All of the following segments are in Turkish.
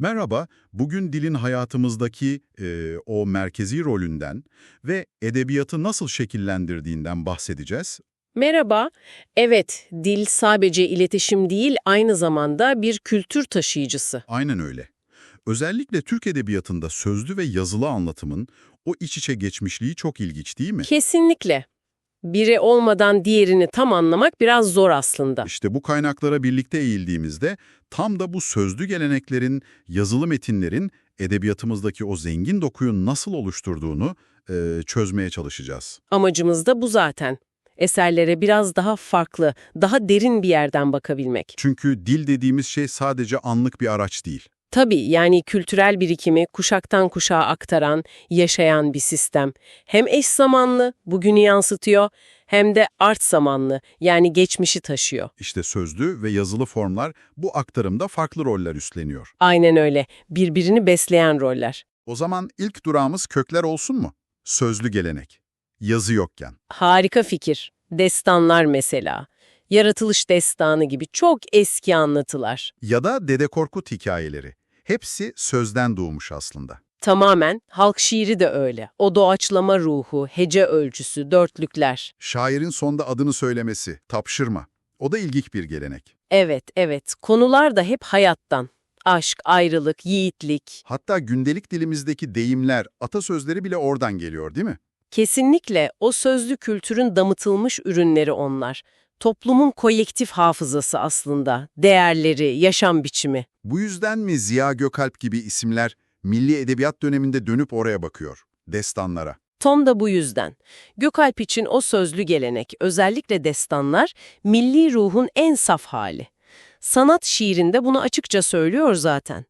Merhaba, bugün dilin hayatımızdaki e, o merkezi rolünden ve edebiyatı nasıl şekillendirdiğinden bahsedeceğiz. Merhaba. Evet, dil sadece iletişim değil, aynı zamanda bir kültür taşıyıcısı. Aynen öyle. Özellikle Türk edebiyatında sözlü ve yazılı anlatımın o iç içe geçmişliği çok ilginç değil mi? Kesinlikle. Biri olmadan diğerini tam anlamak biraz zor aslında. İşte bu kaynaklara birlikte eğildiğimizde tam da bu sözlü geleneklerin, yazılı metinlerin edebiyatımızdaki o zengin dokuyu nasıl oluşturduğunu e, çözmeye çalışacağız. Amacımız da bu zaten. Eserlere biraz daha farklı, daha derin bir yerden bakabilmek. Çünkü dil dediğimiz şey sadece anlık bir araç değil. Tabii yani kültürel birikimi kuşaktan kuşağa aktaran, yaşayan bir sistem. Hem eş zamanlı, bugünü yansıtıyor, hem de art zamanlı, yani geçmişi taşıyor. İşte sözlü ve yazılı formlar bu aktarımda farklı roller üstleniyor. Aynen öyle, birbirini besleyen roller. O zaman ilk durağımız kökler olsun mu? Sözlü gelenek. Yazı yokken. Harika fikir. Destanlar mesela. Yaratılış destanı gibi çok eski anlatılar. Ya da Dede Korkut hikayeleri. Hepsi sözden doğmuş aslında. Tamamen halk şiiri de öyle. O doğaçlama ruhu, hece ölçüsü, dörtlükler. Şairin sonda adını söylemesi, tapşırma. O da ilginç bir gelenek. Evet, evet. Konular da hep hayattan. Aşk, ayrılık, yiğitlik. Hatta gündelik dilimizdeki deyimler, atasözleri bile oradan geliyor değil mi? Kesinlikle o sözlü kültürün damıtılmış ürünleri onlar. Toplumun kolektif hafızası aslında. Değerleri, yaşam biçimi. Bu yüzden mi Ziya Gökalp gibi isimler milli edebiyat döneminde dönüp oraya bakıyor, destanlara? Tom da bu yüzden. Gökalp için o sözlü gelenek, özellikle destanlar, milli ruhun en saf hali. Sanat şiirinde bunu açıkça söylüyor zaten.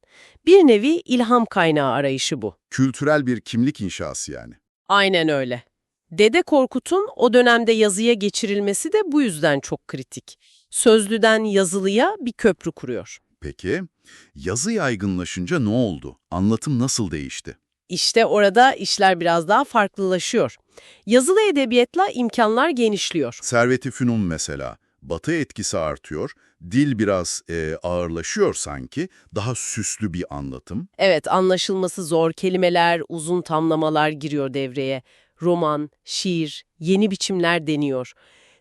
Bir nevi ilham kaynağı arayışı bu. Kültürel bir kimlik inşası yani. Aynen öyle. Dede Korkut'un o dönemde yazıya geçirilmesi de bu yüzden çok kritik. Sözlüden yazılıya bir köprü kuruyor. Peki, yazı yaygınlaşınca ne oldu? Anlatım nasıl değişti? İşte orada işler biraz daha farklılaşıyor. Yazılı edebiyatla imkanlar genişliyor. Servet-i Fünun mesela, batı etkisi artıyor, dil biraz e, ağırlaşıyor sanki, daha süslü bir anlatım. Evet, anlaşılması zor kelimeler, uzun tamlamalar giriyor devreye. Roman, şiir, yeni biçimler deniyor.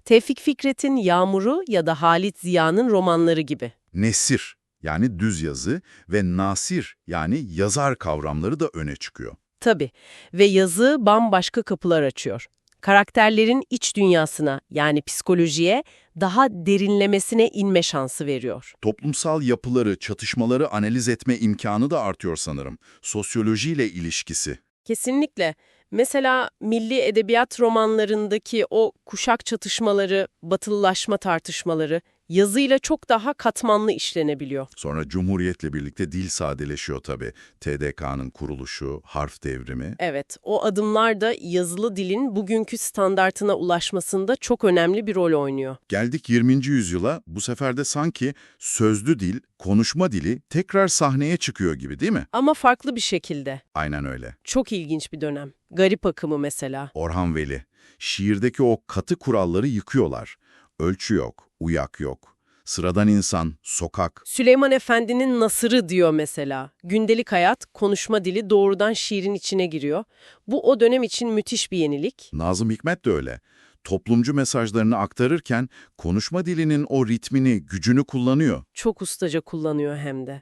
Tevfik Fikret'in Yağmuru ya da Halit Ziya'nın romanları gibi. Nesir, yani düz yazı ve nasir, yani yazar kavramları da öne çıkıyor. Tabii ve yazı bambaşka kapılar açıyor. Karakterlerin iç dünyasına yani psikolojiye daha derinlemesine inme şansı veriyor. Toplumsal yapıları, çatışmaları analiz etme imkanı da artıyor sanırım. Sosyolojiyle ilişkisi. Kesinlikle. Mesela milli edebiyat romanlarındaki o kuşak çatışmaları, batılılaşma tartışmaları yazıyla çok daha katmanlı işlenebiliyor. Sonra Cumhuriyet'le birlikte dil sadeleşiyor tabii. TDK'nın kuruluşu, harf devrimi. Evet, o adımlar da yazılı dilin bugünkü standartına ulaşmasında çok önemli bir rol oynuyor. Geldik 20. yüzyıla, bu sefer de sanki sözlü dil, konuşma dili tekrar sahneye çıkıyor gibi değil mi? Ama farklı bir şekilde. Aynen öyle. Çok ilginç bir dönem. Garip akımı mesela. Orhan Veli, şiirdeki o katı kuralları yıkıyorlar. Ölçü yok, uyak yok. Sıradan insan, sokak. Süleyman Efendi'nin Nasır'ı diyor mesela. Gündelik hayat, konuşma dili doğrudan şiirin içine giriyor. Bu o dönem için müthiş bir yenilik. Nazım Hikmet de öyle. Toplumcu mesajlarını aktarırken konuşma dilinin o ritmini, gücünü kullanıyor. Çok ustaca kullanıyor hem de.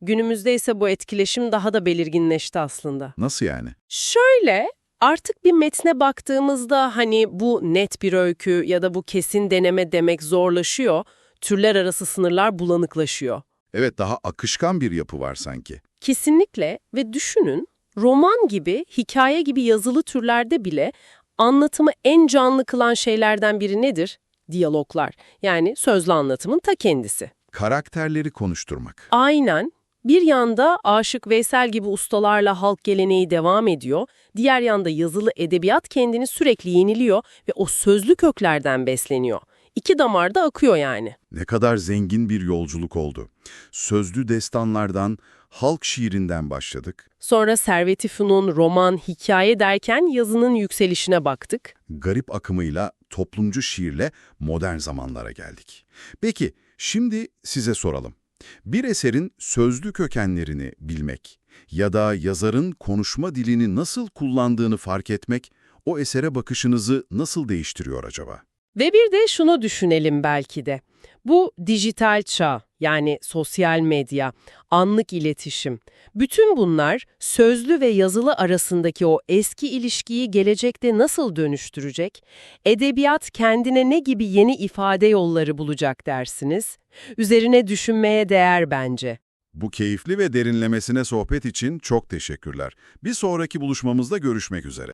Günümüzde ise bu etkileşim daha da belirginleşti aslında. Nasıl yani? Şöyle, artık bir metne baktığımızda hani bu net bir öykü ya da bu kesin deneme demek zorlaşıyor, türler arası sınırlar bulanıklaşıyor. Evet, daha akışkan bir yapı var sanki. Kesinlikle ve düşünün, roman gibi, hikaye gibi yazılı türlerde bile anlatımı en canlı kılan şeylerden biri nedir? Diyaloglar, yani sözlü anlatımın ta kendisi. Karakterleri konuşturmak. Aynen. Bir yanda Aşık Veysel gibi ustalarla halk geleneği devam ediyor, diğer yanda yazılı edebiyat kendini sürekli yeniliyor ve o sözlü köklerden besleniyor. İki damarda akıyor yani. Ne kadar zengin bir yolculuk oldu. Sözlü destanlardan, halk şiirinden başladık. Sonra Servet-i Fünun, roman, hikaye derken yazının yükselişine baktık. Garip akımıyla toplumcu şiirle modern zamanlara geldik. Peki, şimdi size soralım. Bir eserin sözlü kökenlerini bilmek ya da yazarın konuşma dilini nasıl kullandığını fark etmek o esere bakışınızı nasıl değiştiriyor acaba? Ve bir de şunu düşünelim belki de. Bu dijital çağ, yani sosyal medya, anlık iletişim, bütün bunlar sözlü ve yazılı arasındaki o eski ilişkiyi gelecekte nasıl dönüştürecek? Edebiyat kendine ne gibi yeni ifade yolları bulacak dersiniz? Üzerine düşünmeye değer bence. Bu keyifli ve derinlemesine sohbet için çok teşekkürler. Bir sonraki buluşmamızda görüşmek üzere.